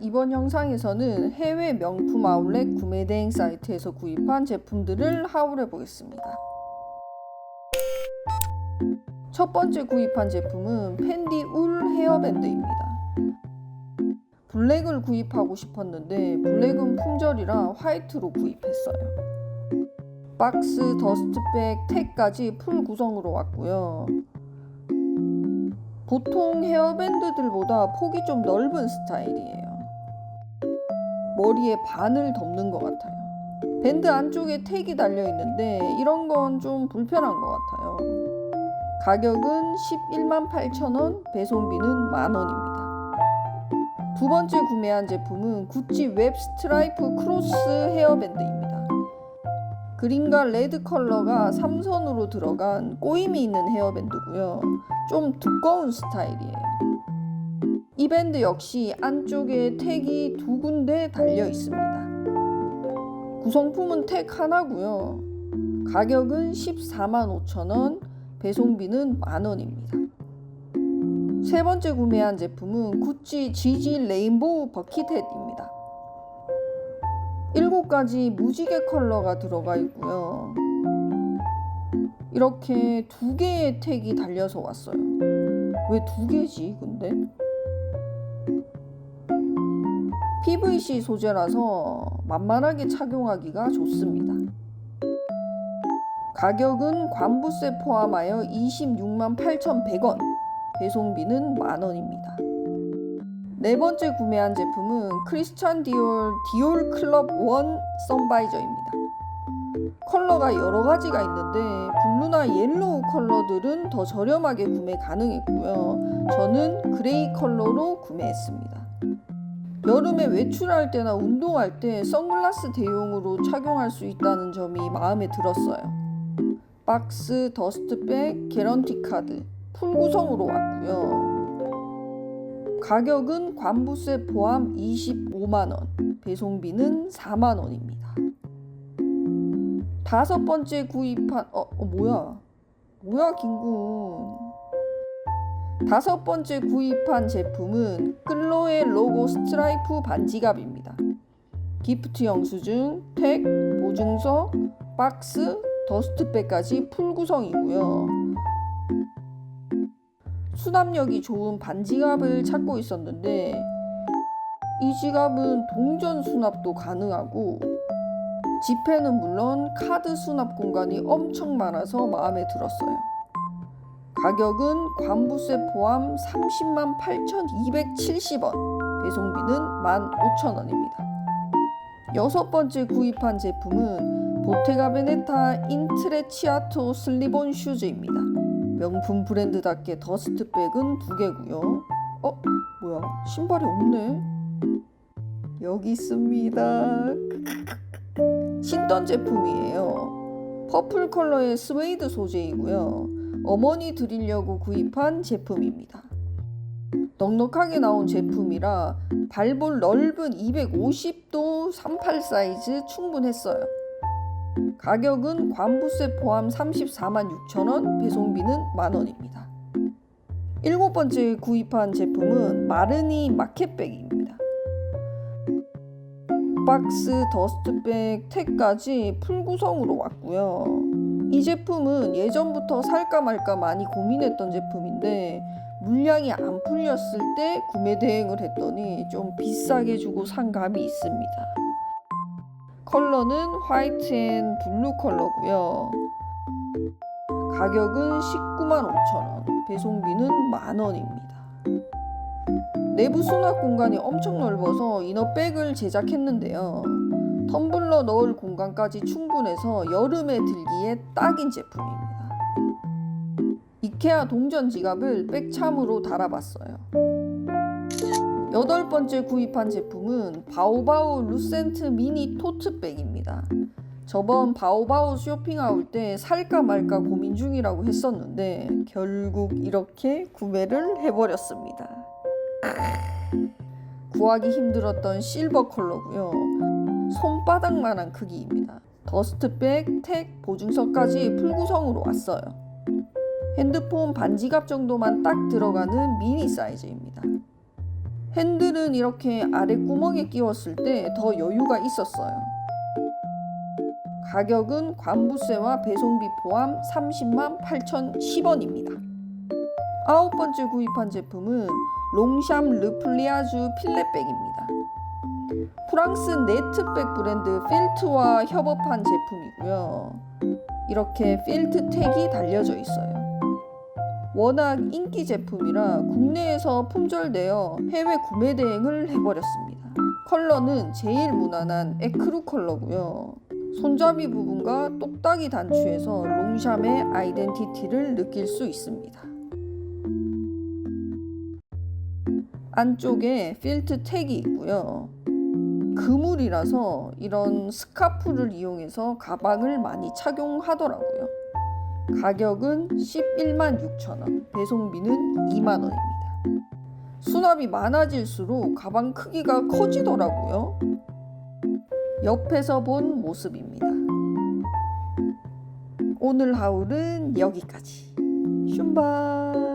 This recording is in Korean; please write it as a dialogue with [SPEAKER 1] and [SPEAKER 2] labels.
[SPEAKER 1] 이번 영상에서는 해외 명품 아울렛 구매 대행 사이트에서 구입한 제품들을 하울해 보겠습니다. 첫 번째 구입한 제품은 펜디 울 헤어밴드입니다. 블랙을 구입하고 싶었는데 블랙은 품절이라 화이트로 구입했어요. 박스, 더스트백, 택까지 풀 구성으로 왔고요. 보통 헤어밴드들보다 폭이 좀 넓은 스타일이에요. 머리에 반을 덮는 것 같아요. 밴드 안쪽에 택이 달려 있는데 이런 건 좀 불편한 것 같아요. 가격은 11만 8천 원, 배송비는 만 원입니다. 두 번째 구매한 제품은 구찌 웹 스트라이프 크로스 헤어밴드입니다. 그린과 레드 컬러가 삼선으로 들어간 꼬임이 있는 헤어밴드고요. 좀 두꺼운 스타일이에요. 이 밴드 역시 안쪽에 택이 두 군데 달려 있습니다. 구성품은 택 하나고요. 가격은 14만 5천 원, 배송비는 만 원입니다. 세 번째 구매한 제품은 구찌 GG 레인보우 버킷햇입니다. 7가지 무지개 컬러가 들어가 있고요. 이렇게 두 개의 택이 달려서 왔어요. 왜 두 개지, 근데? PVC 소재라서 만만하게 착용하기가 좋습니다. 가격은 관부세 포함하여 26만 8,100원, 배송비는 만원입니다. 네 번째 구매한 제품은 크리스찬 디올 디올 클럽 원 선바이저입니다. 컬러가 여러 가지가 있는데 블루나 옐로우 컬러들은 더 저렴하게 구매 가능했고요. 저는 그레이 컬러로 구매했습니다. 여름에 외출할 때나 운동할 때 선글라스 대용으로 착용할 수 있다는 점이 마음에 들었어요. 박스, 더스트백, 개런티 카드, 풀 구성으로 왔고요. 가격은 관부세 포함 25만 원, 배송비는 4만 원입니다. 다섯 번째 구입한 어, 어 뭐야? 뭐야 김군? 다섯 번째 구입한 제품은 끌로의 로고 스트라이프 반지갑입니다. 기프트 영수증, 택, 보증서, 박스, 더스트백까지 풀 구성이고요. 수납력이 좋은 반지갑을 찾고 있었는데 이 지갑은 동전 수납도 가능하고 지폐는 물론 카드 수납 공간이 엄청 많아서 마음에 들었어요. 가격은 관부세 포함 30만 8,270원, 배송비는 15,000원입니다. 여섯 번째 구입한 제품은 보테가 베네타 인트레치아토 슬리본 슈즈입니다. 명품 브랜드답게 더스트백은 두 개고요. 어? 뭐야? 신발이 없네. 여기 있습니다. 신던 제품이에요. 퍼플 컬러의 스웨이드 소재이고요. 어머니 드리려고 구입한 제품입니다. 넉넉하게 나온 제품이라 발볼 넓은 250도 38 사이즈 충분했어요. 가격은 관부세 포함 34만 6천원, 배송비는 만원입니다. 일곱 번째 구입한 제품은 마르니 마켓백입니다. 박스, 더스트백, 택까지 풀 구성으로 왔고요. 이 제품은 예전부터 살까 말까 많이 고민했던 제품인데 물량이 안 풀렸을 때 구매 대행을 했더니 좀 비싸게 주고 산 감이 있습니다. 컬러는 화이트 앤 블루 컬러고요. 가격은 19만 5천 원, 배송비는 만 원입니다. 내부 수납 공간이 엄청 넓어서 이너백을 제작했는데요. 텀블러 넣을 공간까지 충분해서 여름에 들기에 딱인 제품입니다. 이케아 동전 지갑을 백참으로 달아봤어요. 여덟 번째 구입한 제품은 바오바오 루센트 미니 토트백입니다. 저번 바오바오 쇼핑하울 때 살까 말까 고민 중이라고 했었는데 결국 이렇게 구매를 해버렸습니다. 구하기 힘들었던 실버 컬러고요. 손바닥만한 크기입니다. 더스트백, 택, 보증서까지 풀구성으로 왔어요. 핸드폰 반지갑 정도만 딱 들어가는 미니 사이즈입니다. 핸들은 이렇게 아래 구멍에 끼웠을 때 더 여유가 있었어요. 가격은 관부세와 배송비 포함 30만 8,010원입니다. 아홉 번째 구입한 제품은 롱샴 르플리아주 필렛백입니다. 프랑스 네트백 브랜드 필트와 협업한 제품이고요. 이렇게 필트 택이 달려져 있어요. 워낙 인기 제품이라 국내에서 품절되어 해외 구매 대행을 해버렸습니다. 컬러는 제일 무난한 에크루 컬러고요. 손잡이 부분과 똑딱이 단추에서 롱샴의 아이덴티티를 느낄 수 있습니다. 안쪽에 필트 택이 있고요. 그물이라서 이런 스카프를 이용해서 가방을 많이 착용하더라고요. 가격은 11만 6천 원, 배송비는 2만 원입니다. 수납이 많아질수록 가방 크기가 커지더라고요. 옆에서 본 모습입니다. 오늘 하울은 여기까지. 슌바.